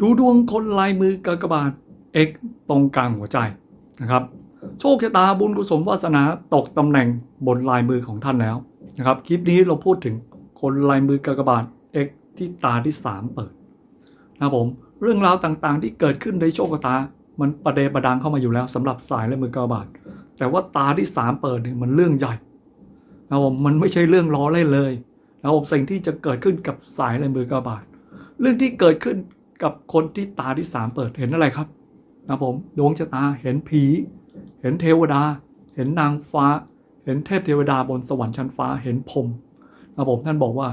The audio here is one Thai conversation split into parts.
ดูดวงคนลายมือกากบาท X ตรงกลางหัวใจนะครับ โชคชะตาบุญกุศลวาสนาตกตำแหน่งบนลายมือของท่านแล้วนะครับ คลิปนี้เราพูดถึงคนลายมือกากบาท X ที่ตาที่ 3 เปิดนะครับผมเรื่องราวต่างๆ ที่เกิดขึ้นในโชคชะตา มันประเดประดังเข้ามาอยู่แล้วสำหรับสายลายมือกากบาท แต่ว่าตาที่ 3 เปิดเนี่ยมันเรื่องใหญ่นะครับผมมันไม่ใช่เรื่องล้อเล่นเลยนะครับผมสิ่งที่จะเกิดขึ้นกับสายลายมือกากบาท เรื่องที่เกิดขึ้น กับคนที่ตาที่สามเปิดเห็นอะไรครับนะผมดวงชะตาเห็นผี เห็นเทวดา เห็นนางฟ้า เห็นเทพเทวดาบนสวรรค์ชั้นฟ้าเห็นพรมนะผมท่านบอกว่า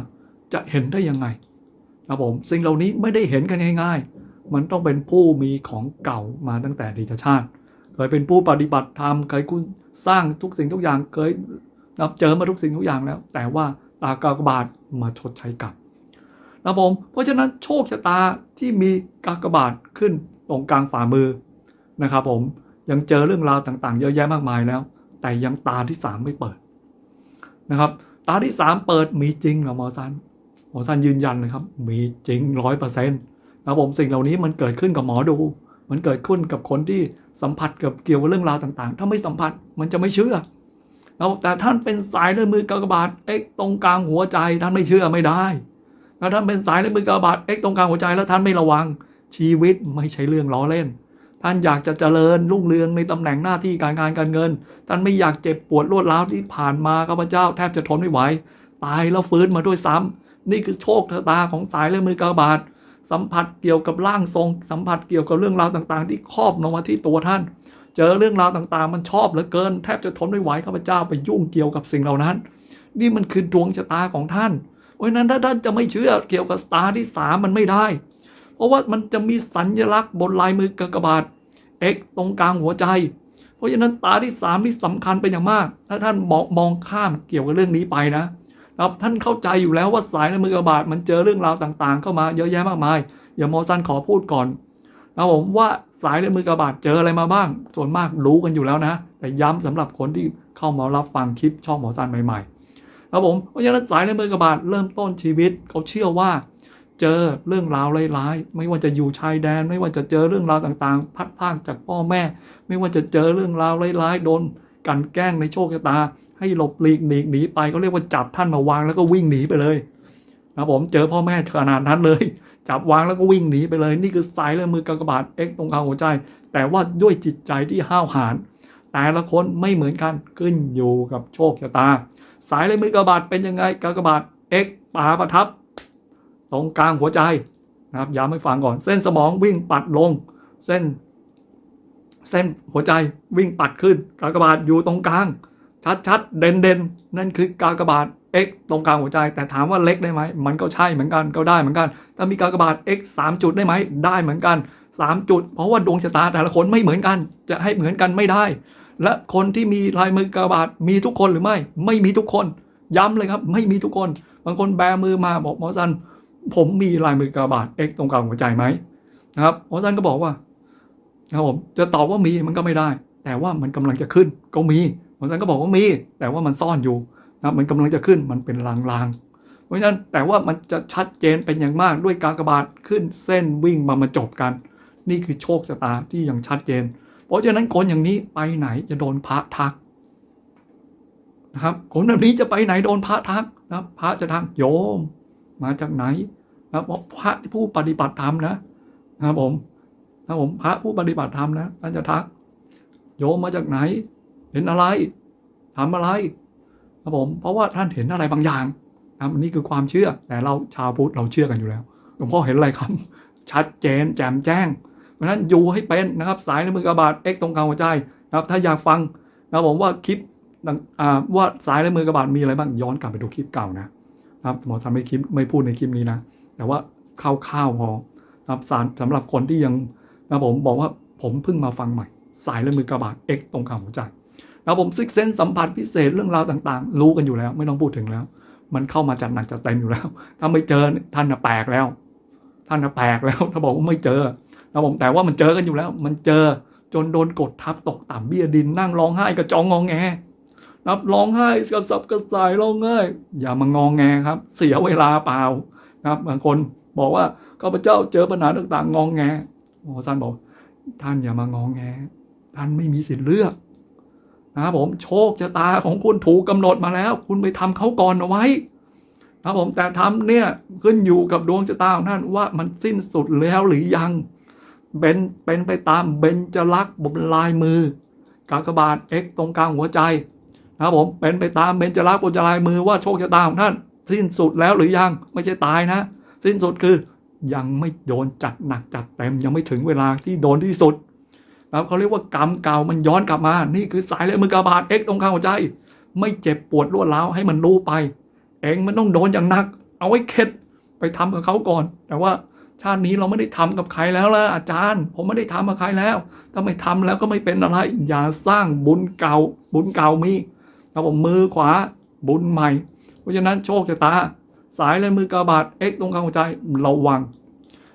จะเห็นได้ยังไงนะผมสิ่งเหล่านี้ไม่ได้เห็นกันง่ายๆ มันต้องเป็นผู้มีของเก่ามาตั้งแต่ดีตชาติเคยเป็นผู้ปฏิบัติธรรมเคยคุณสร้างทุกสิ่งทุกอย่างเคยนับเจอมาทุกสิ่งทุกอย่างแล้ว แต่ว่าตากากบาทมาชดใช้กรรม นะผม เพราะฉะนั้นโชคชะตาที่มีกากบาทขึ้นตรงกลางฝ่ามือนะครับผมยังเจอเรื่องราวต่างๆ เยอะแยะมากมายแล้ว แต่ยังตาที่สามไม่เปิดนะครับ ตาที่สามเปิดมีจริงเหรอหมอซันหมอซันยืนยันเลยครับ มีจริงร้อยเปอร์เซ็นต์นะผมสิ่งเหล่านี้มันเกิดขึ้นกับหมอดู มันเกิดขึ้นกับคนที่สัมผัสกับเกี่ยวกับเรื่องราวต่างๆ ถ้าไม่สัมผัสมันจะไม่เชื่อนะครับแต่ท่านเป็นสายด้วยมือกากบาทเอ็กตรงกลางหัวใจท่านไม่เชื่อไม่ได้ ถ้าท่านเป็นสายในมือกระบาดเอ็กตรงกลางหัวใจแล้วท่านไม่ระวัง ชีวิตไม่ใช่เรื่องล้อเล่น ท่านอยากจะเจริญรุ่งเรืองในตำแหน่งหน้าที่การงานการเงิน ท่านไม่อยากเจ็บปวดรวดร้าวที่ผ่านมาข้าพเจ้าแทบจะทนไม่ไหวตายแล้วฟื้นมาด้วยซ้ำนี่คือโชคชะตาของสายและมือกระบาดสัมผัสเกี่ยวกับร่างทรง สัมผัสเกี่ยวกับเรื่องราวต่างๆ ที่ครอบลงมาที่ตัวท่าน เจอเรื่องราวต่างๆ มันชอบเหลือเกิน แทบจะทนไม่ไหวข้าพเจ้าไปยุ่งเกี่ยวกับสิ่งเหล่านั้น นี่มันคือดวงชะตาของท่าน เพราะฉะนั้นถ้าท่านจะไม่เชื่อเกี่ยวกับสตาร์ที่สามมันไม่ได้ เพราะว่ามันจะมีสัญลักษณ์บนลายมือกากบาท X ตรงกลางหัวใจ เพราะฉะนั้นตาที่สามนี่สำคัญเป็นอย่างมาก ถ้าท่านมองมองข้ามเกี่ยวกับเรื่องนี้ไปนะครับท่านเข้าใจอยู่แล้วว่าสายในมือกากบาทมันเจอเรื่องราวต่างๆ เข้ามาเยอะแยะมากมายอย่ามอซันขอพูดก่อนนะผมว่าสายในมือกากบาทเจออะไรมาบ้าง ส่วนมากรู้กันอยู่แล้วนะ แต่ย้ำสำหรับคนที่เข้ามารับฟังคลิปช่องหมอซันใหม่ๆ ครับผมเพราะฉะนั้นสายในมือกระบาดเริ่มต้นชีวิตเขาเชื่อว่า เจอเรื่องราวร้ายๆไม่ว่าจะอยู่ชายแดน ไม่ว่าจะเจอเรื่องราวต่างๆ พัดพากจากพ่อแม่ ไม่ว่าจะเจอเรื่องราวร้ายๆโดนกันแกล้งในโชคชะตา ให้หลบหลีกหนีหนีไปเขาเรียกว่าจับท่านมาวางแล้วก็วิ่งหนีไปเลยนะผมเจอพ่อแม่ขนาดนั้นเลย จับวางแล้วก็วิ่งหนีไปเลย นี่คือสายในมือกากบาทเอ็กตรงกลางหัวใจ แต่ว่าด้วยจิตใจที่ห้าวหาญแต่ละคนไม่เหมือนกันขึ้นอยู่กับโชคชะตา สายลายมือกระบาดเป็นยังไงกากบาท X ปาประทับ ตรงกลางหัวใจนะครับย้ำให้ฟังก่อน เส้นสมองวิ่งปัดลง เส้น เส้นหัวใจวิ่งปัดขึ้น กากบาทอยู่ตรงกลาง ชัดๆ เด่นๆ นั่นคือกากบาท X ตรงกลางหัวใจ แต่ถามว่าเล็กได้ไหม มันก็ใช่เหมือนกันก็ได้เหมือนกัน ถ้ามีกากบาท X 3 จุดได้ไหม ได้เหมือนกัน 3 จุด เพราะว่าดวงชะตาแต่ละคนไม่เหมือนกัน จะให้เหมือนกันไม่ได้ และคนที่มีลายมือกระบาดมีทุกคนหรือไม่ ไม่มีทุกคน ย้ำเลยครับ ไม่มีทุกคน บางคนแบมือมาบอกหมอซัน ผมมีลายมือกระบาดเอ็กตรงกลางหัวใจไหมนะครับหมอซันก็บอกว่านะครับผมจะตอบว่ามีมันก็ไม่ได้ แต่ว่ามันกำลังจะขึ้นก็มีหมอซันก็บอกว่ามี แต่ว่ามันซ่อนอยู่นะมันกำลังจะขึ้นมันเป็นลางๆ เพราะฉะนั้นแต่ว่ามันจะชัดเจนเป็นอย่างมากด้วยกากบาทขึ้นเส้นวิ่งมามาจบกัน นี่คือโชคชะตาที่ยังชัดเจน เพราะฉะนั้นคนอย่างนี้ไปไหนจะโดนพระทักนะครับ คนแบบนี้จะไปไหนโดนพระทักนะพระจะทักโยม มาจากไหนนะเพราะพระผู้ปฏิบัติธรรมนะนะครับผมนะครับผมพระผู้ปฏิบัติธรรมนะท่านจะทัก โยมมาจากไหน เห็นอะไรทำอะไรครับผมเพราะว่าท่านเห็นอะไรบางอย่างนะนี่คือความเชื่อแต่เราชาวพุทธเราเชื่อกันอยู่แล้วหลวงพ่อเห็นอะไรครับ ชัดเจนแจ่มแจ้ง เพราะฉะนั้นอยู่ให้เป็นนะครับสายในมือกระบาด X ตรงกลางหัวใจนะครับถ้าอยากฟังนะผมว่าคลิปต่างอ่าว่าสายในมือกระบาดมีอะไรบ้างย้อนกลับไปดูคลิปเก่านะครับหมอซันไม่คลิปไม่พูดในคลิปนี้นะ แต่ว่าคร่าวๆพอนะครับสารสำหรับคนที่ยังนะผมบอกว่าผมเพิ่งมาฟังใหม่ สายในมือกระบาด X ตรงกลางหัวใจนะผมซิกเซนสัมผัสพิเศษเรื่องราวต่างๆ รู้กันอยู่แล้ว ไม่ต้องพูดถึงแล้ว มันเข้ามาจัดหนักจัดเต็มอยู่แล้ว ถ้าไม่เจอท่านน่ะแปลกแล้ว ท่านน่ะแปลกแล้ว ถ้าบอกว่าไม่เจอ นะผมแต่ว่ามันเจอกันอยู่แล้ว มันเจอจนโดนกดทับตกต่ำเบี้ยดินนั่งร้องไห้กระจองงองแงนะครับร้องไห้กระสับกระส่ายร้องไห้อย่ามางองแงครับ เสียเวลาเปล่านะครับบางคนบอกว่าข้าพเจ้าเจอปัญหาต่างๆ งองแงหมอซันบอก ท่านอย่ามางองแง ท่านไม่มีสิทธิ์เลือกนะครับผมโชคชะตาของคุณถูกกำหนดมาแล้ว คุณไปทำเขาก่อนเอาไว้นะครับผมแต่ทำเนี่ยขึ้นอยู่กับดวงชะตาของท่านว่ามันสิ้นสุดแล้วหรือยัง เป็นเป็นไปตามเบญจลักษณ์บนลายมือกากบาท X ตรงกลางหัวใจนะครับผมเป็นไปตามเบญจลักษณ์บนลายมือว่าโชคชะตาของท่าน สิ้นสุดแล้วหรือยังไม่ใช่ตายนะ สิ้นสุดคือยังไม่โดนจัดหนักจัดเต็มยังไม่ถึงเวลาที่โดนที่สุดแล้วเขาเรียกว่ากรรมเก่ามันย้อนกลับมา นี่คือสายเลยมือกาบาทเอ็กตรงกลางหัวใจ ไม่เจ็บปวดรวดร้าวให้มันรู้ไป เองมันต้องโดนอย่างหนัก เอาไว้เข็ดไปทำกับเขาก่อน แต่ว่า ชาตินี้เราไม่ได้ทำกับใครแล้วละอาจารย์ ผมไม่ได้ทำกับใครแล้ว ถ้าไม่ทำแล้วก็ไม่เป็นอะไร อย่าสร้างบุญเก่า บุญเก่ามีครับผมมือขวาบุญใหม่ เพราะฉะนั้นโชคชะตา สายเลยมือกาบาทเอ็กตรงกลางหัวใจระวัง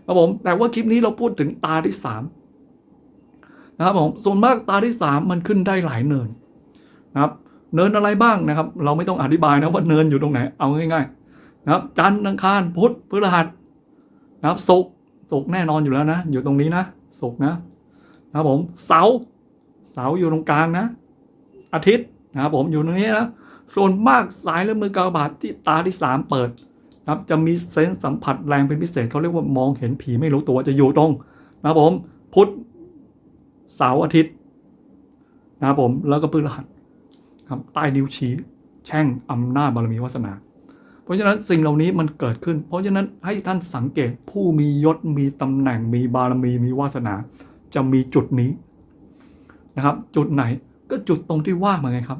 ครับผมแต่ว่าคลิปนี้เราพูดถึงตาที่สามนะครับผมส่วนมากตาที่สามมันขึ้นได้หลายเนินนะครับเนินอะไรบ้างนะครับ เราไม่ต้องอธิบายนะว่าเนินอยู่ตรงไหนเอาง่ายๆนะครับ จันทร์อังคารพุธพฤหัส นะครับศุกร์ศุกร์แน่นอนอยู่แล้วนะ อยู่ตรงนี้นะศุกร์นะนะครับผมเสาร์เสาร์อยู่ตรงกลางนะ อาทิตย์นะครับผมอยู่ตรงนี้นะส่วนมากสายและมือกาบาทที่ตาที่สามเปิดนะครับจะมีเซนส์สัมผัสแรงเป็นพิเศษเขาเรียกว่ามองเห็นผีไม่รู้ตัวจะอยู่ตรงนะครับผมพุธเสาร์อาทิตย์นะครับผมแล้วก็พฤหัสครับใต้นิ้วชี้ แช่งอำนาจบารมีวาสนา เพราะฉะนั้นสิ่งเหล่านี้มันเกิดขึ้น เพราะฉะนั้นให้ท่านสังเกตผู้มียศมีตำแหน่งมีบารมีมีวาสนา จะมีจุดนี้นะครับ จุดไหนก็จุดตรงที่ว่ามาไงครับ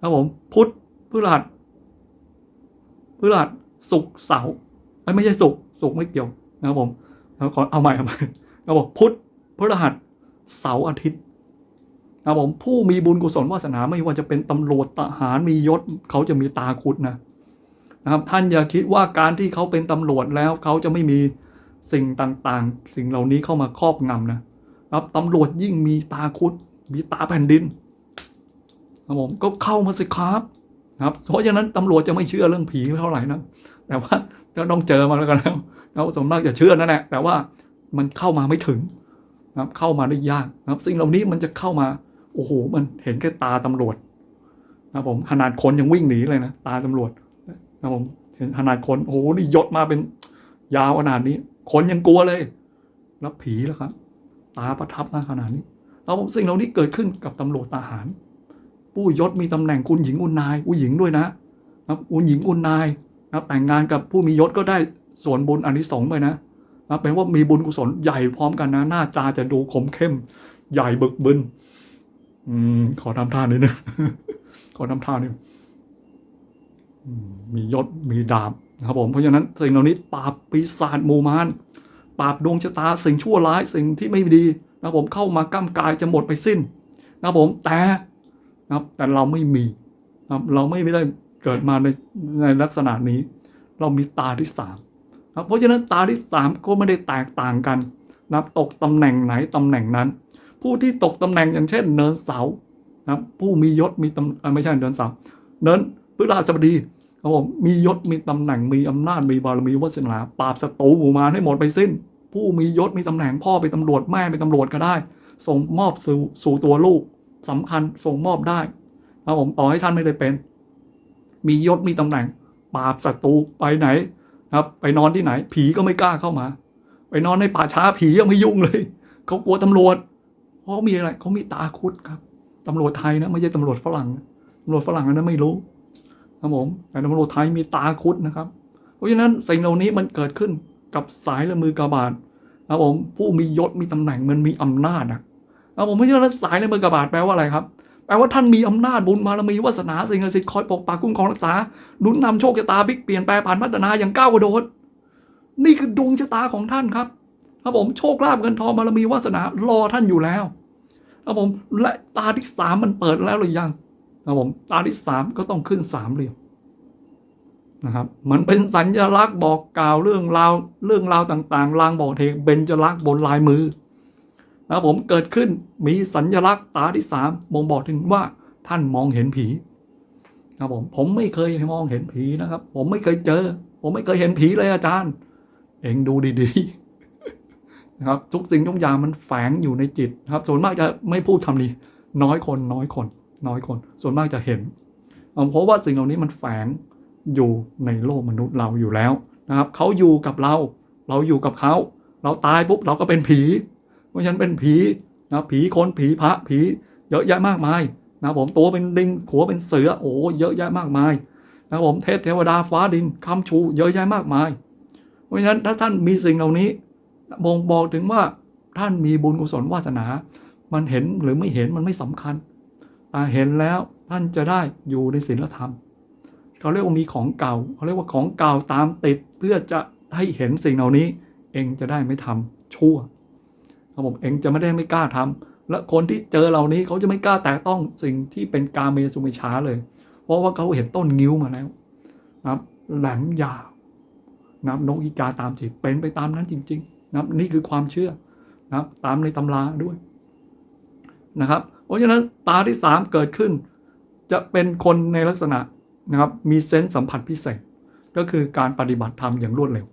ครับผมพุทธพฤหัสพฤหัสศุกร์เสาร์ไม่ใช่ศุกร์ศุกร์ไม่เกี่ยวนะครับผมแล้วขอเอาใหม่เอาใหม่ครับผมพุทธพฤหัสเสาร์อาทิตย์นะผมผู้มีบุญกุศลวาสนาไม่ว่าจะเป็นตำรวจทหารมียศ เขาจะมีตาคุดนะ นะครับท่านอย่าคิดว่าการที่เขาเป็นตำรวจแล้วเขาจะไม่มีสิ่งต่างๆ สิ่งเหล่านี้เข้ามาครอบงำนะครับตำรวจยิ่งมีตาคุดมีตาแผ่นดินครับผมก็เข้ามาสิครับครับ เพราะฉะนั้นตำรวจจะไม่เชื่อเรื่องผีเท่าไหร่นะแต่ว่าก็ต้องเจอมาแล้วกันแล้วเราสมมากจะเชื่อนั่นแหละแต่ว่ามันเข้ามาไม่ถึงนะครับเข้ามาได้ยากนะครับ สิ่งเหล่านี้มันจะเข้ามาโอ้โหมันเห็นแค่ตาตำรวจนะผมขนาดคนยังวิ่งหนีเลยนะตาตำรวจ นะผมเห็นขนาดคนโอ้โหนี่ยศมาเป็นยาวขนาดนี้ คนยังกลัวเลย แล้วผีแล้วครับ ตาประทับมาขนาดนี้แล้วผมสิ่งเหล่านี้เกิดขึ้นกับตำรวจทหาร ผู้ยศมีตำแหน่งคุณหญิงคุณนายผู้หญิงด้วยนะครับคุณหญิงคุณนายนะครับแต่งงานกับผู้มียศก็ได้ส่วนบุญอันนี้สงไปนะนะเป็นว่ามีบุญกุศลใหญ่พร้อมกันนะหน้าตาจะดูคมเข้ม ใหญ่บึกบึนอืมขอทำท่านิดนึงขอทำท่านิดนึง มียศมีดาบนะครับผมเพราะฉะนั้นสิ่งเหล่านี้ปราบปีศาจหมู่มารปราบดวงชะตาสิ่งชั่วร้ายสิ่งที่ไม่ดีนะครับผมเข้ามาก้ามกายจะหมดไปสิ้นนะครับผมแต่นะครับแต่เราไม่มีนะครับเราไม่ได้เกิดมาในในลักษณะนี้ เรามีตาที่สามนะครับเพราะฉะนั้นตาที่สามก็ไม่ได้แตกต่างกันนะครับตกตำแหน่งไหนตำแหน่งนั้น ผู้ที่ตกตำแหน่งอย่างเช่น เนินเสานะผู้มียศมีตำไม่ใช่เนินเสาเนิน พฤหัสบดีครับผมมียศมีตำแหน่งมีอำนาจมีบารมีวาสนาปราบศัตรูหมู่มารให้หมดไปสิ้น ผู้มียศมีตำแหน่งพ่อเป็นตำรวจแม่เป็นตำรวจก็ได้ ส่งมอบสู่สู่ตัวลูกสำคัญส่งมอบได้ครับผมต่อให้ท่านไม่ได้เป็น มียศมีตำแหน่งปราบศัตรูไปไหนครับ ไปนอนที่ไหน ผีก็ไม่กล้าเข้ามา ไปนอนในป่าช้าผียังไม่ยุ่งเลยเขากลัวตำรวจเพราะมีอะไรเขามีตาคุดครับตำรวจไทยนะไม่ใช่ตำรวจฝรั่งตำรวจฝรั่งนนั้นไม่รู้ ครับผมแต่ตำรวจไทยมีตาคุดนะครับ เพราะฉะนั้นสิ่งเหล่านี้มันเกิดขึ้นกับสายและมือกาบาทครับผมผู้มียศมีตำแหน่งมันมีอำนาจนะครับผมเพราะฉะนั้นสายและมือกาบาทแปลว่าอะไรครับแปลว่าท่านมีอำนาจบุญบารมีวาสนาสิ่งศักดิ์สิทธิ์คอยปกปักคุ้มครองรักษาหนุนนำโชคชะตาพลิกเปลี่ยนแปลผ่านพัฒนาอย่างก้าวกระโดดนี่คือดวงชะตาของท่านครับครับผมโชคลาภเงินทองบารมีวาสนารอท่านอยู่แล้วครับผมและตาที่สามมันเปิดแล้วหรือยัง ครับผมตาที่สามก็ต้องขึ้นสามเหลี่ยมนะครับ มันเป็นสัญลักษณ์บอกกล่าวเรื่องราวเรื่องราวต่างๆ ลางบอกเหตุเบญจลักษณ์บนลายมือนะครับผมเกิดขึ้นมีสัญลักษณ์ตาที่สามบ่งบอกถึงว่าท่านมองเห็นผีครับผมผมไม่เคยมองเห็นผีนะครับ ผมไม่เคยเจอ ผมไม่เคยเห็นผีเลยอาจารย์ เองดูดีๆนะครับ ทุกสิ่งทุกอย่างมันแฝงอยู่ในจิตนะครับ ส่วนมากจะไม่พูดคำนี้น้อยคนน้อยคน น้อยคน ส่วนมากจะเห็น เพราะว่าสิ่งเหล่านี้มันแฝงอยู่ในโลกมนุษย์เราอยู่แล้วนะครับเขาอยู่กับเรา เราอยู่กับเขา เราตายปุ๊บเราก็เป็นผี เพราะฉะนั้นเป็นผีนะผีคนผีพระผีเยอะแยะมากมายนะผมตัวเป็นดิงหัวเป็นเสือโอ้เยอะแยะมากมายนะผมเทพเทวดาฟ้าดินคำชูเยอะแยะมากมาย เพราะฉะนั้นถ้าท่านมีสิ่งเหล่านี้บ่งบอกถึงว่าท่านมีบุญกุศลวาสนา มันเห็นหรือไม่เห็นมันไม่สำคัญ เห็นแล้วท่านจะได้อยู่ในศีลธรรมเขาเรียกว่ามีของเก่าเขาเรียกว่าของเก่าตามติดเพื่อจะให้เห็นสิ่งเหล่านี้ เองจะได้ไม่ทำชั่วครับผมเองจะไม่ได้ไม่กล้าทำและคนที่เจอเหล่านี้เขาจะไม่กล้าแตะต้องสิ่งที่เป็นกาเมสุมิชาเลย เพราะว่าเขาเห็นต้นงิ้วมาแล้วนะครับแหลมยาวนะครับนกอีกาตามจิตเป็นไปตามนั้นจริง ๆ นะครับนี่คือความเชื่อนะครับตามในตำราด้วยนะครับ ราะฉะนั้นตาที่สามเกิดขึ้น จะเป็นคนในลักษณะนะครับมีเซนส์สัมผัสพิเศษ ก็คือการปฏิบัติธรรมอย่างรวดเร็ว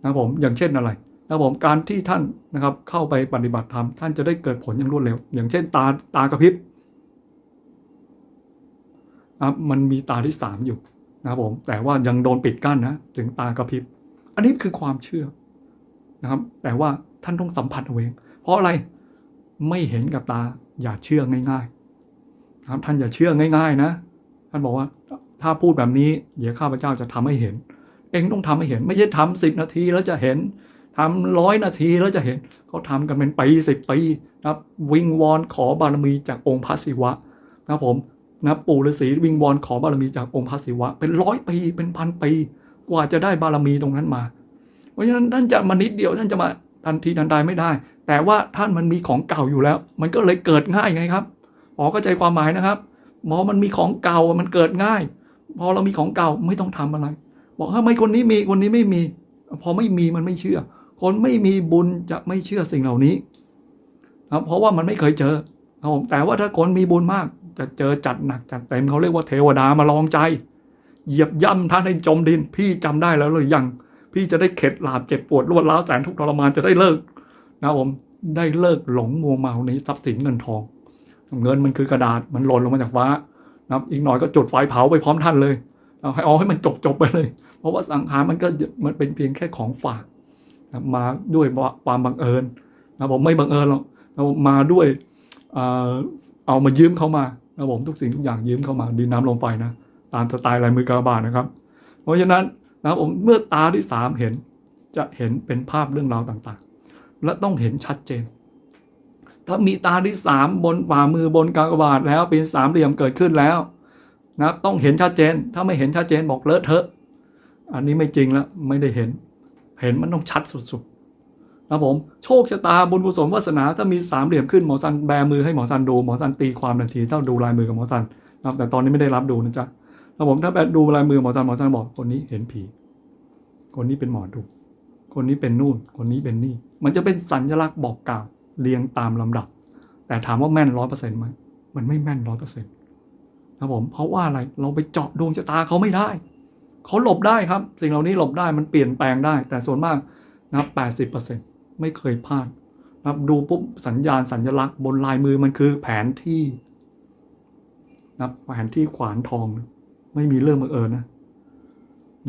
นะครับผมอย่างเช่นอะไรนะครับผมการที่ท่านนะครับเข้าไปปฏิบัติธรรมท่านจะได้เกิดผลอย่างรวดเร็ว อย่างเช่น ตาตากระพริบนะมันมีตาที่สามอยู่นะครับผมแต่ว่ายังโดนปิดกั้นนะถึงตากระพริบ อันนี้คือความเชื่อนะครับ แต่ว่าท่านต้องสัมผัสเอาเองเพราะอะไรไม่เห็นกับตา อย่าเชื่อง่ายๆครับท่านอย่าเชื่อง่าย ๆ นะ ท่านบอกว่าถ้าพูดแบบนี้เดี๋ยวข้าพเจ้าจะทำให้เห็น เองต้องทำให้เห็น ไม่ใช่ทำสิบนาทีแล้วจะเห็นทำร้อยนาทีแล้วจะเห็นเขาทำกันเป็นปีสิบปีนะวิงวอนขอบารมีจากองค์พระศิวะนะผมนะปู่ฤาษีวิงวอนขอบารมีจากองค์พระศิวะ เป็นร้อยปีเป็นพันปี กว่าจะได้บารมีตรงนั้นมา เพราะฉะนั้นท่านจะมานิดเดียวท่านจะมาทันทีทันใดไม่ได้ แต่ว่าท่านมันมีของเก่าอยู่แล้ว มันก็เลยเกิดง่ายไงครับหมอเข้าใจความหมายนะครับ หมอมันมีของเก่ามันเกิดง่าย พอเรามีของเก่าไม่ต้องทำอะไร บอกทำไมคนนี้มีคนนี้ไม่มี พอไม่มีมันไม่เชื่อ คนไม่มีบุญจะไม่เชื่อสิ่งเหล่านี้นะเพราะว่ามันไม่เคยเจอครับผมแต่ว่าถ้าคนมีบุญมาก จะเจอจัดหนักจัดเต็มเขาเรียกว่าเทวดามาลองใจ เหยียบย่ำท่านให้จมดิน พี่จำได้แล้วหรือยัง พี่จะได้เข็ดหลาบเจ็บปวดรวดร้าวแสนทุกข์ทรมานจะได้เลิก นะผมได้เลิกหลงมัวเมาในทรัพย์สินเงินทอง เงินมันคือกระดาษมันหล่นลงมาจากฟ้านะอีกหน่อยก็จุดไฟเผาไปพร้อมท่านเลยเอาให้เอาให้มันจบจบไปเลย เพราะว่าสังขารมันก็มันเป็นเพียงแค่ของฝากนะมาด้วยความบังเอิญนะผมไม่บังเอิญหรอกนะผมมาด้วยเอามายืมเข้ามานะผมทุกสิ่งทุกอย่างยืมเข้ามาดินน้ำลมไฟนะตามสไตล์ลายมือกระบาดนะครับ เพราะฉะนั้นนะผมเมื่อตาที่สามเห็นจะเห็นเป็นภาพเรื่องราวต่างๆ และต้องเห็นชัดเจน ถ้ามีตาที่สามบนฝ่ามือบนกากบาทแล้วเป็นสามเหลี่ยมเกิดขึ้นแล้วนะต้องเห็นชัดเจน ถ้าไม่เห็นชัดเจนบอกเลอะเทอะอันนี้ไม่จริงแล้วไม่ได้เห็น เห็นมันต้องชัดสุดๆนะผมโชคชะตาบุญกุศลวาสนาถ้ามีสามเหลี่ยมขึ้นหมอซันแบมือให้หมอซันดูหมอซันตีความทันทีเท่าดูลายมือกับหมอซันนะแต่ตอนนี้ไม่ได้รับดูนะจ๊ะนะผมถ้าแบบดูลายมือหมอซันหมอซันบอกคนนี้เห็นผี คนนี้เป็นหมอดู คนนี้เป็นนู่น คนนี้เป็นนี่ มันจะเป็นสัญลักษณ์บอกกล่าวเรียงตามลำดับ แต่ถามว่าแม่นร้อยเปอร์เซ็นต์ไหมมันไม่แม่นร้อยเปอร์เซ็นต์นะผมเพราะว่าอะไรเราไปเจาะดวงชะตาเขาไม่ได้เขาหลบได้ครับ สิ่งเหล่านี้หลบได้มันเปลี่ยนแปลงได้ แต่ส่วนมากนะครับแปดสิบเปอร์เซ็นต์ไม่เคยพลาดนะครับดูปุ๊บสัญญาณสัญลักษณ์บนลายมือมันคือแผนที่นะแผนที่ขวานทอง ไม่มีเรื่องบังเอิญนะ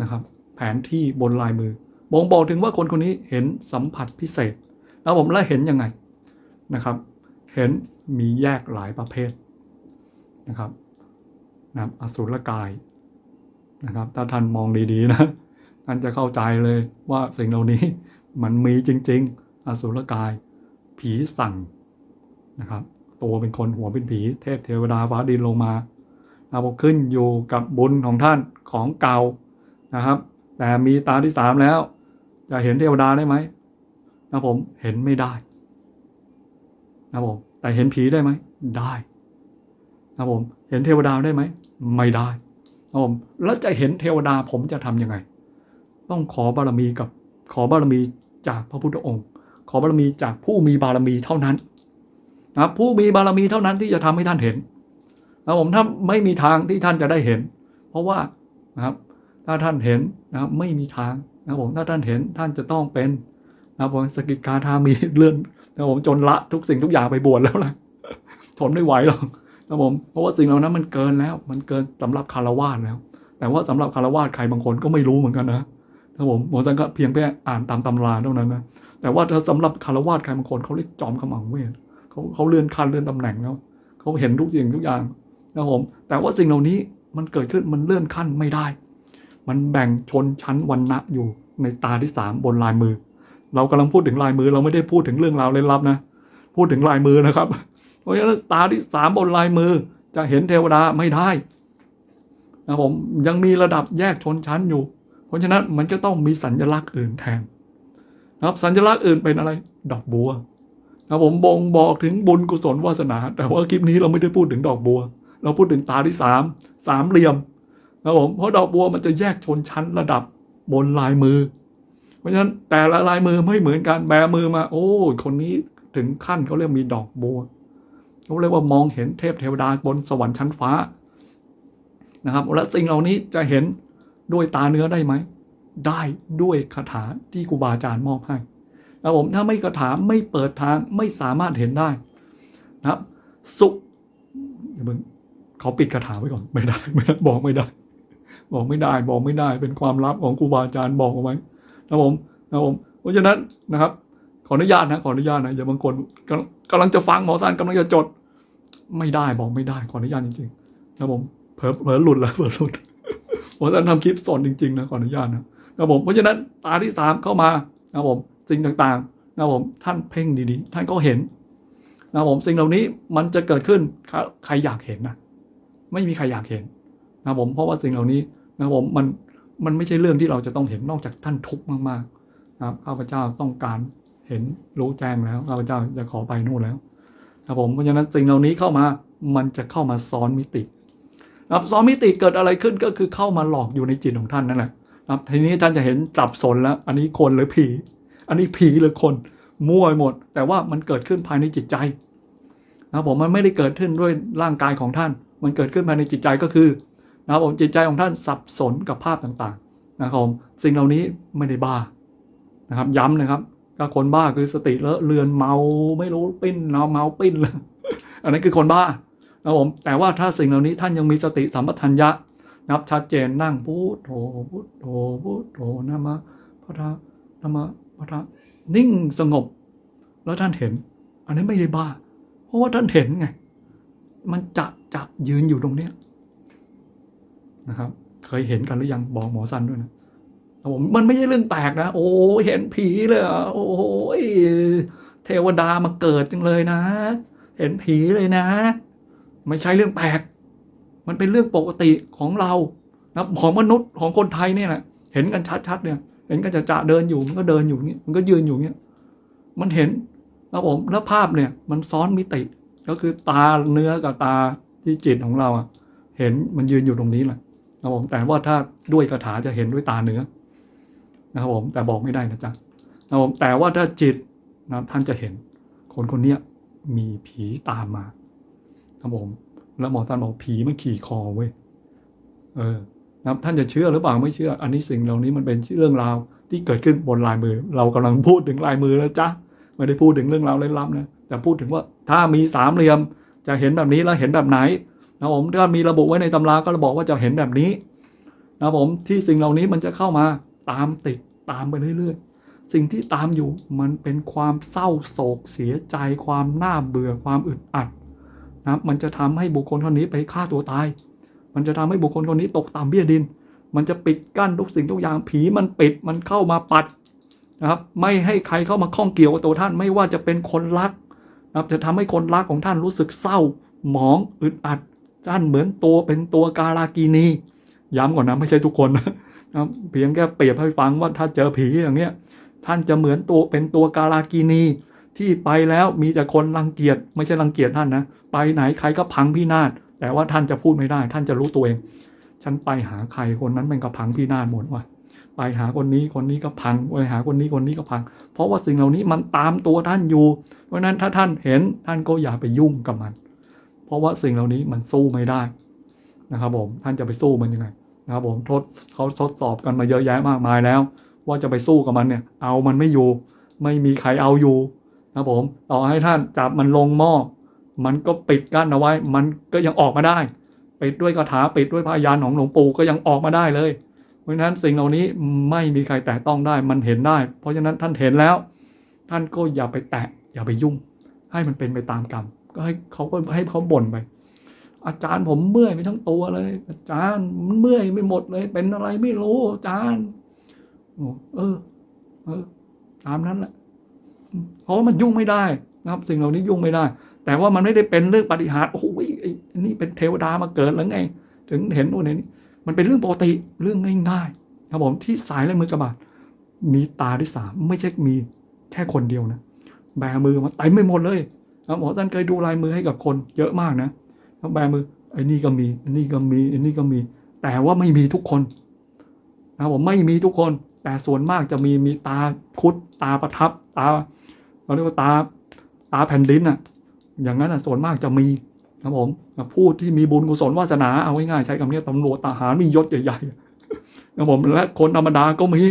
นะครับ แผนที่บนลายมือ บ่งบอกถึงว่าคนคนนี้เห็นสัมผัสพิเศษแล้วผมแล้วเห็นยังไงนะครับ เห็นมีแยกหลายประเภทนะครับนะอสุรกายนะครับ ถ้าท่านมองดีๆนะท่านจะเข้าใจเลยว่าสิ่งเหล่านี้มันมีจริง ๆ อสุรกาย ผีสั่งนะครับ ตัวเป็นคนหัวเป็นผีเทพเทวดาฟ้าดินลงมาเอาขึ้นอยู่กับบุญของท่านของเก่านะครับ แต่มีตาที่สามแล้ว จะเห็นเทวดาได้ไหมนะผมเห็นไม่ได้นะผมแต่เห็นผีได้ไหมได้นะผมเห็นเทวดาได้ไหมไม่ได้นะผมแล้วจะเห็นเทวดาผมจะทำยังไง ต้องขอบารมีกับขอบารมีจากพระพุทธองค์ ขอบารมีจากผู้มีบารมีเท่านั้นนะผู้มีบารมีเท่านั้นที่จะทำให้ท่านเห็นนะผมถ้าไม่มีทางที่ท่านจะได้เห็น เพราะว่านะครับถ้าท่านเห็นนะครับไม่มีทาง นะผมถ้าท่านเห็นท่านจะต้องเป็นนะผมสกิทาทามีเลื่อนนะผมจนละทุกสิ่งทุกอย่างไปบวชแล้วล่ะทนไม่ไหวหรอกนะผมเพราะว่าสิ่งเหล่านั้นมันเกินแล้ว มันเกินสำหรับคารวาสแล้ว แต่ว่าสำหรับคารวาสใครบางคนก็ไม่รู้เหมือนกันนะครับผมหมอจันก็เพียงแค่อ่านตามตำราเท่านั้นนะแต่ว่าถ้าสำหรับคารวาสใครบางคนเขาเรียกจอมขมังเวทเขาเขาเลื่อนขั้นเลื่อนตำแหน่งแล้วเขาเห็นทุกสิ่งทุกอย่างนะผมแต่ว่าสิ่งเหล่านี้มันเกิดขึ้นมันเลื่อนขั้นไม่ได้ มันแบ่งชนชั้นวรรณะอยู่ในตาที่สามบนลายมือ เรากำลังพูดถึงลายมือเราไม่ได้พูดถึงเรื่องราวเล่นลับนะ พูดถึงลายมือนะครับ เพราะฉะนั้นตาที่สามบนลายมือจะเห็นเทวดาไม่ได้นะผมยังมีระดับแยกชนชั้นอยู่ เพราะฉะนั้นมันจะต้องมีสัญลักษณ์อื่นแทนนะครับสัญลักษณ์อื่นเป็นอะไร ดอกบัวนะผมบ่งบอกถึงบุญกุศลวาสนา แต่ว่าคลิปนี้เราไม่ได้พูดถึงดอกบัว เราพูดถึงตาที่สามสามเหลี่ยม นะผมเพราะดอกบัวมันจะแยกชนชั้นระดับบนลายมือ เพราะฉะนั้นแต่ละลายมือไม่เหมือนกันแบมือมา โอ้คนนี้ถึงขั้นเขาเรียกมีดอกบัวเขาเรียกว่ามองเห็นเทพเทวดาบนสวรรค์ชั้นฟ้านะครับและสิ่งเหล่านี้จะเห็นด้วยตาเนื้อได้ไหม ได้ด้วยคาถาที่ครูบาอาจารย์มอบให้นะผมถ้าไม่คาถาไม่เปิดทางไม่สามารถเห็นได้นะครับ สุอย่าเพิ่งเขาปิดคาถาไว้ก่อนไม่ได้ไม่ได้บอกไม่ได้ บอกไม่ได้บอกไม่ได้เป็นความลับของครูบาอาจารย์บอกเอาไว้นะผมนะผมเพราะฉะนั้นนะครับ ขออนุญาตนะขออนุญาตนะอย่าบางคนกำลังกำลังจะฟังหมอสันกำลังจะจด ไม่ได้บอกไม่ได้ขออนุญาตจริงๆนะผมเผลอเผลอหลุดแล้วเผลอหลุดหมอสันทำคลิปสอนจริงๆนะขออนุญาตนะครับผมเพราะฉะนั้นตาที่สามเข้ามานะผมสิ่งต่างๆนะผมท่านเพ่งดีๆ ท่านก็เห็นนะผมสิ่งเหล่านี้มันจะเกิดขึ้นใครอยากเห็นนะไม่มีใครอยากเห็น นะผมเพราะว่าสิ่งเหล่านี้นะผมมันมันไม่ใช่เรื่องที่เราจะต้องเห็นนอกจากท่านทุกข์มากๆนะครับข้าพเจ้าต้องการเห็นรู้แจ้งแล้วข้าพเจ้าจะขอไปนู่นแล้วครับผมเพราะฉะนั้นสิ่งเหล่านี้เข้ามามันจะเข้ามาซ้อนมิตินะครับซ้อนมิติเกิดอะไรขึ้นก็คือเข้ามาหลอกอยู่ในจิตของท่านนั่นแหละนะครับทีนี้ท่านจะเห็นจับสนแล้ว อันนี้คนหรือผี อันนี้ผีหรือคนมั่วหมด แต่ว่ามันเกิดขึ้นภายในจิตใจนะครับผมมันไม่ได้เกิดขึ้นด้วยร่างกายของท่าน มันเกิดขึ้นภายในจิตใจก็คือ นะครับผมจิตใจของท่านสับสนกับภาพต่างๆนะครับผมสิ่งเหล่านี้ไม่ได้บ้านะครับ ย้ำนะครับก็คนบ้าคือสติเลอะเลือนเมาไม่รู้ปิ้นเนาเมาปิ้นเลยอันนั้นคือคนบ้านะครับผมแต่ว่าถ้าสิ่งเหล่านี้ท่านยังมีสติสัมปชัญญะนะครับชัดเจนนั่งพุทโธพุทโธพุทโธนะมะพระทะนะมะพระทะนิ่งสงบ แล้วท่านเห็น อันนี้ไม่ได้บ้า เพราะว่าท่านเห็นไง มันจะจับยืนอยู่ตรงเนี้ย นะครับ เคยเห็นกันหรือยังบอกหมอสันด้วยนะผมมันไม่ใช่เรื่องแปลกนะ โอ้เห็นผีเลยโอ้ยเทวดามาเกิดจังเลยนะ เห็นผีเลยนะ ไม่ใช่เรื่องแปลก มันเป็นเรื่องปกติของเรานะของมนุษย์ของคนไทยเนี่ยแหละเห็นกันชัดๆเนี่ย เห็นกันจะจะเดินอยู่มันก็เดินอยู่เงี้ยมันก็ยืนอยู่เงี้ยมันเห็นนะผมแล้วภาพเนี่ย มันซ้อนมิติ ก็คือตาเนื้อกับตาที่จิตของเราอะเห็นมันยืนอยู่ตรงนี้แหละ นะผมแต่ว่าถ้าด้วยคาถาจะเห็นด้วยตาเนื้อนะครับผมแต่บอกไม่ได้นะจ๊ะนะผมแต่ว่าถ้าจิตนะท่านจะเห็น คนคนนี้มีผีตามมาครับผมแล้วหมอซันบอกผีมันขี่คอเว้ยเออนะครับท่านจะเชื่อหรือเปล่าไม่เชื่อ อันนี้สิ่งเหล่านี้มันเป็นเรื่องราวที่เกิดขึ้นบนลายมือ เรากำลังพูดถึงลายมือแล้วจ้ะไม่ได้พูดถึงเรื่องราวเล่นลับนะแต่พูดถึงว่าถ้ามีสามเหลี่ยมจะเห็นแบบนี้แล้วเห็นแบบไหน นะผมถ้ามีระบุไว้ในตำราก็บอกว่าจะเห็นแบบนี้นะผมที่สิ่งเหล่านี้มันจะเข้ามาตามติดตามไปเรื่อยๆ สิ่งที่ตามอยู่มันเป็นความเศร้าโศกเสียใจ ความน่าเบื่อความอึดอัดนะมันจะทำให้บุคคลคนนี้ไปฆ่าตัวตาย มันจะทำให้บุคคลคนนี้ตกต่ำเบี้ยดิน มันจะปิดกั้นทุกสิ่งทุกอย่างผีมันปิดมันเข้ามาปัดนะครับไม่ให้ใครเข้ามาข้องเกี่ยวกับตัวท่านไม่ว่าจะเป็นคนรักนะครับจะทำให้คนรักของท่านรู้สึกเศร้าหมองอึดอัด ท่านเหมือนตัวเป็นตัวการากีนี ย้ำก่อนนะไม่ใช่ทุกคนนะเพียงแค่เปรียบให้ฟังว่าถ้าเจอผีอย่างเงี้ยท่านจะเหมือนตัวเป็นตัวการากีนีที่ไปแล้วมีแต่คนรังเกียจไม่ใช่รังเกียจท่านนะไปไหนใครก็พังพินาศแต่ว่าท่านจะพูดไม่ได้ ท่านจะรู้ตัวเอง ฉันไปหาใครคนนั้นเป็นก็พังพินาศหมดว่ะไปหาคนนี้คนนี้ก็พังไปหาคนนี้คนนี้ก็พัง เพราะว่าสิ่งเหล่านี้มันตามตัวท่านอยู่ เพราะนั้นถ้าท่านเห็นท่านก็อย่าไปยุ่งกับมัน เพราะว่าสิ่งเหล่านี้มันสู้ไม่ได้นะครับผมท่านจะไปสู้มันยังไงนะครับผมทดเขาทดสอบกันมาเยอะแยะมากมายแล้ว ว่าจะไปสู้กับมันเนี่ย เอามันไม่อยู่ ไม่มีใครเอาอยู่นะครับผมต่อให้ท่านจับมันลงหม้อมันก็ปิดกั้นเอาไว้ มันก็ยังออกมาได้ปิดด้วยคาถาปิดด้วยพยานของหลวงปู่ก็ยังออกมาได้เลย เพราะฉะนั้นสิ่งเหล่านี้ไม่มีใครแตะต้องได้มันเห็นได้ เพราะฉะนั้นท่านเห็นแล้ว ท่านก็อย่าไปแตะอย่าไปยุ่ง ให้มันเป็นไปตามกรรม ก็ให้เขาก็ให้เขาบ่นไป อาจารย์ผมเมื่อยไปทั้งตัวเลย อาจารย์มันเมื่อยไปหมดเลย เป็นอะไรไม่รู้อาจารย์โอ้เออ เออ ตามนั้นแหละเพราะมันยุ่งไม่ได้นะครับ สิ่งเหล่านี้ยุ่งไม่ได้ แต่ว่ามันไม่ได้เป็นเรื่องปฏิหารโอ้ยไอ้ไอ้นี่เป็นเทวดามาเกิดแล้วไง ถึงเห็นโน่นเห็นนี่มันเป็นเรื่องปกติเรื่องง่าย ๆ ครับผมที่สายและมือกระบาดมีตาที่สามไม่ใช่มีแค่คนเดียวนะแบมือมาเต็มไปหมดเลย หมอท่านเคยดูลายมือให้กับคนเยอะมากนะแล้วแบมือไอ้นี่ก็มีไอ้นี่ก็มีไอ้นี่ก็มี แต่ว่าไม่มีทุกคนนะครับผมไม่มีทุกคน แต่ส่วนมากจะมีมีตาคุดตาประทับตาเราเรียกว่าตาตาแผ่นดินอะ อย่างนั้นอะส่วนมากจะมีครับผมผู้ที่มีบุญกุศลวาสนาเอาง่ายๆใช้คำนี้ตำรวจทหารมียศใหญ่ๆครับผมและคนธรรมดาก็มี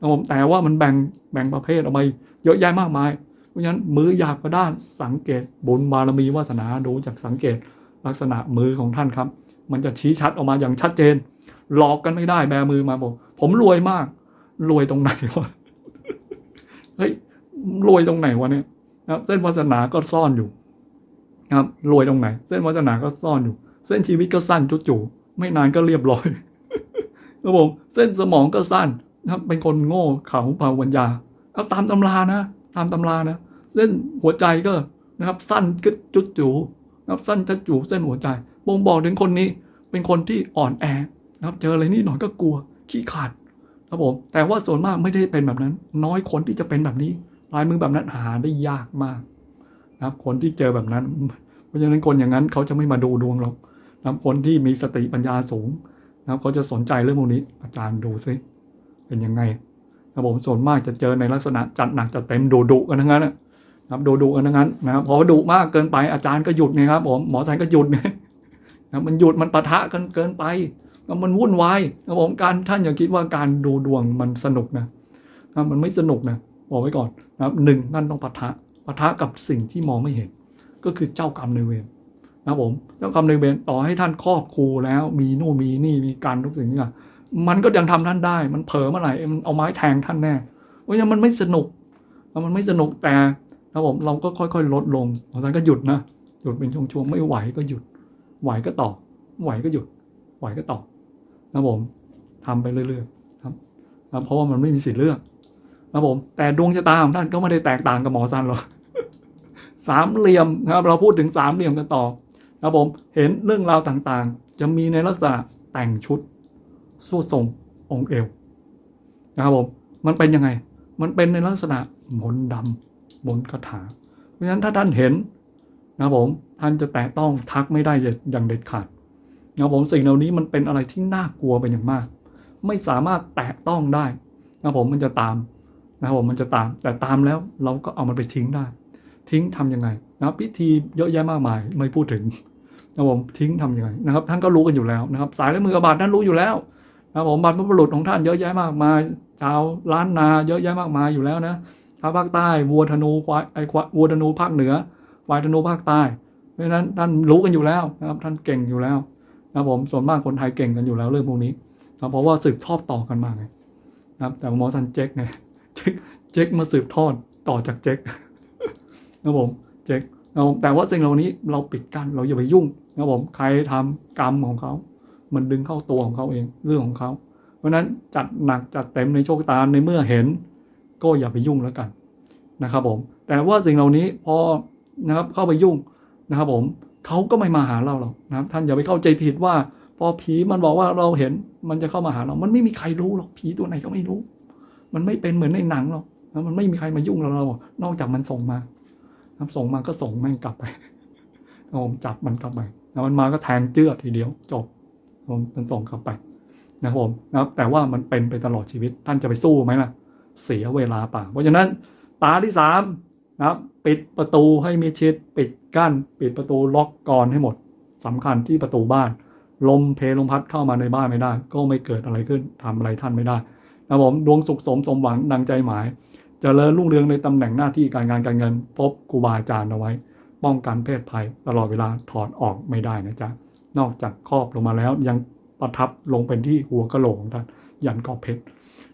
ครับผมแต่ว่ามันแบ่งแบ่งประเภทออกมาเยอะแยะมากมาย ราะฉะนั้นมือหยาบกระด้านสังเกตบุญบารมีวาสนาดูจากสังเกตลักษณะมือของท่านครับ มันจะชี้ชัดออกมาอย่างชัดเจน หลอกกันไม่ได้แบมือมาบอก ผมรวยมาก รวยตรงไหนวะเฮ้ยรวยตรงไหนวะเนี่ยครับเส้นวาสนาก็ซ่อนอยู่นะครับรวยตรงไหน เส้นวาสนาก็ซ่อนอยู่ เส้นชีวิตก็สั้นจุจู่ๆไม่นานก็เรียบร้อยครับผมเส้นสมองก็สั้นนะครับเป็นคนโง่เขาเผาวัญญาเอาตามตำรานะ ตามตำรานะเส้นหัวใจก็นะครับสั้นก็จุดจูนะครับสั้นจุดจูเส้นหัวใจบ่งบอกถึงคนนี้เป็นคนที่อ่อนแอนะครับเจออะไรนิดหน่อยก็กลัวขี้ขาดครับผมแต่ว่าส่วนมากไม่ได้เป็นแบบนั้น น้อยคนที่จะเป็นแบบนี้ลายมือแบบนั้นหาได้ยากมากนะครับคนที่เจอแบบนั้น เพราะฉะนั้นคนอย่างนั้นเขาจะไม่มาดูดวงหรอกนะครับคนที่มีสติปัญญาสูงนะครับเขาจะสนใจเรื่องพวกนี้ อาจารย์ดูซิเป็นยังไง ครับผมส่วนมากจะเจอในลักษณะจัดหนักจัดเต็มดุดุกันทั้งนั้นนะครับดูดูกันทั้งนั้นนะครับพอดุมากเกินไปอาจารย์ก็หยุดนะครับผมหมออาจก็หยุดนะมันหยุดมันปะทะกันเกินไปแล้วมันวุ่นวายนะครับผมการท่านอย่าคิดว่าการดูดวงมันสนุกนะนะครับมันไม่สนุกนะบอกไว้ก่อนนะครับหนึ่งท่านต้องปะทะปะทะกับสิ่งที่มองไม่เห็น ก็คือเจ้ากรรมในเวรนะผมเจ้ากรรมในเวรต่อให้ท่านครอบครูแล้วมีโน่นมีนี่มีการทุกสิ่งทุกอย่าง มันก็ยังทำท่านได้ มันเผลอเมื่อไหร่มันเอาไม้แทงท่านแน่เพราะงั้นมันไม่สนุก มันไม่สนุกแต่ครับผมเราก็ค่อยๆ ลดลงอาจารย์ก็หยุดนะหยุดเป็นช่วงๆไม่ไหวก็หยุด ไหวก็ต่อ ไหวก็หยุด ไหวก็ต่อนะครับผมทำไปเรื่อยๆครับครับเพราะว่ามันไม่มีสิทธิ์เลือกนะครับผม แต่ดวงชะตาของท่านก็ไม่ได้แตกต่างกับหมอซันหรอกสามเหลี่ยมนะครับ เราพูดถึงสามเหลี่ยมกันต่อนะครับผมเห็นเรื่องราวต่างๆ จะมีในลักษณะแต่งชุด สู้ทรงองค์เอวนะครับผมมันเป็นยังไง มันเป็นในลักษณะมนต์ดำบนคาถา เพราะฉะนั้นถ้าท่านเห็นนะครับผมท่านจะแตะต้องทักไม่ได้อย่างเด็ดขาดนะครับผมสิ่งเหล่านี้มันเป็นอะไรที่น่ากลัวเป็นอย่างมาก ไม่สามารถแตะต้องได้นะครับผมมันจะตามนะครับผมมันจะตาม แต่ตามแล้วเราก็เอามันไปทิ้งได้ ทิ้งทํำยังไงนะพิธีเยอะแยะมากมายไม่พูดถึงนะครับผมทิ้งทํำยังไงนะครับท่านก็รู้กันอยู่แล้วนะครับ สายและมือกระบาดท่านรู้อยู่แล้ว นะครับผมบรรพบุรุษของท่านเยอะแยะมากมายชาวล้านนาเยอะแยะมากมายอยู่แล้วนะทางภาคใต้วัวธนูควายไอควายวัวธนูภาคเหนือควายธนูภาคใต้เพราะฉะนั้นท่านรู้กันอยู่แล้วนะครับท่านเก่งอยู่แล้วนะครับผมส่วนมากคนไทยเก่งกันอยู่แล้วเรื่องพวกนี้นะเพราะว่าสืบทอดต่อกันมาไงนะครับ แต่หมอสันเจ๊กไงเจ๊กเจ๊กมาสืบทอดต่อจากเจ๊กนะครับผมเจ๊กนะครับแต่ว่าสิ่งเหล่านี้เราปิดกั้นเราอย่าไปยุ่งนะครับผมใครทำกรรมของเขา มันดึงเข้าตัวของเขาเองเรื่องของเขา เพราะนั้นจัดหนักจัดเต็มในโชคตาในเมื่อเห็น ก็อย่าไปยุ่งแล้วกันนะครับผม แต่ว่าสิ่งเหล่านี้พอนะครับเข้าไปยุ่งนะครับผมเขาก็ไม่มาหาเราหรอกนะท่านอย่าไปเข้าใจผิดว่า พอผีมันบอกว่าเราเห็นมันจะเข้ามาหาเรา มันไม่มีใครรู้หรอกผีตัวไหนก็ไม่รู้ มันไม่เป็นเหมือนในหนังหรอกนะมันไม่มีใครมายุ่งเราเรานอกจากมันส่งมานะส่งมาก็ส่งแม่งกลับไปนะครับผมจับมันกลับไปแล้วมันมาก็แทงเจือทีเดียวจบ ผมมันส่งกลับไปนะครับผมนะครับแต่ว่ามันเป็นไปตลอดชีวิตท่านจะไปสู้ไหมล่ะ เสียเวลาเปล่าเพราะฉะนั้นตาที่สามนะครับปิดประตูให้มีชิดปิดกั้น ปิดประตูล็อกกรอนให้หมดสำคัญที่ประตูบ้าน ลมเพลลมพัดเข้ามาในบ้านไม่ได้ ก็ไม่เกิดอะไรขึ้นทำอะไรท่านไม่ได้นะครับผมดวงสุขสมสมหวังดังใจหมายจเจริญรุ่งเรืองในตำแหน่งหน้าที่การงานการเงิน พบครูบาอาจารย์เอาไว้ ป้องกันเพศภัยตลอดเวลาถอดออกไม่ได้นะจ๊ะ นอกจากครอบลงมาแล้ว ยังประทับลงเป็นที่หัวกะโหลกของท่านยันกอบเพชร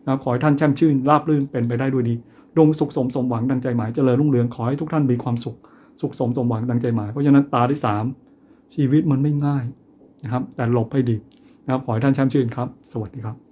นะครับขอให้ท่านแช่มชื่นราบรื่นเป็นไปได้ด้วยดีดวงสุขสมสมหวังดังใจหมายเจริญรุ่งเรืองขอให้ทุกท่านมีความสุข สุขสมสมหวังดังใจหมายเพราะฉะนั้นตาที่สามชีวิตมันไม่ง่ายนะครับ แต่หลบให้ดีนะครับขอให้ท่านแช่มชื่นครับ สวัสดีครับ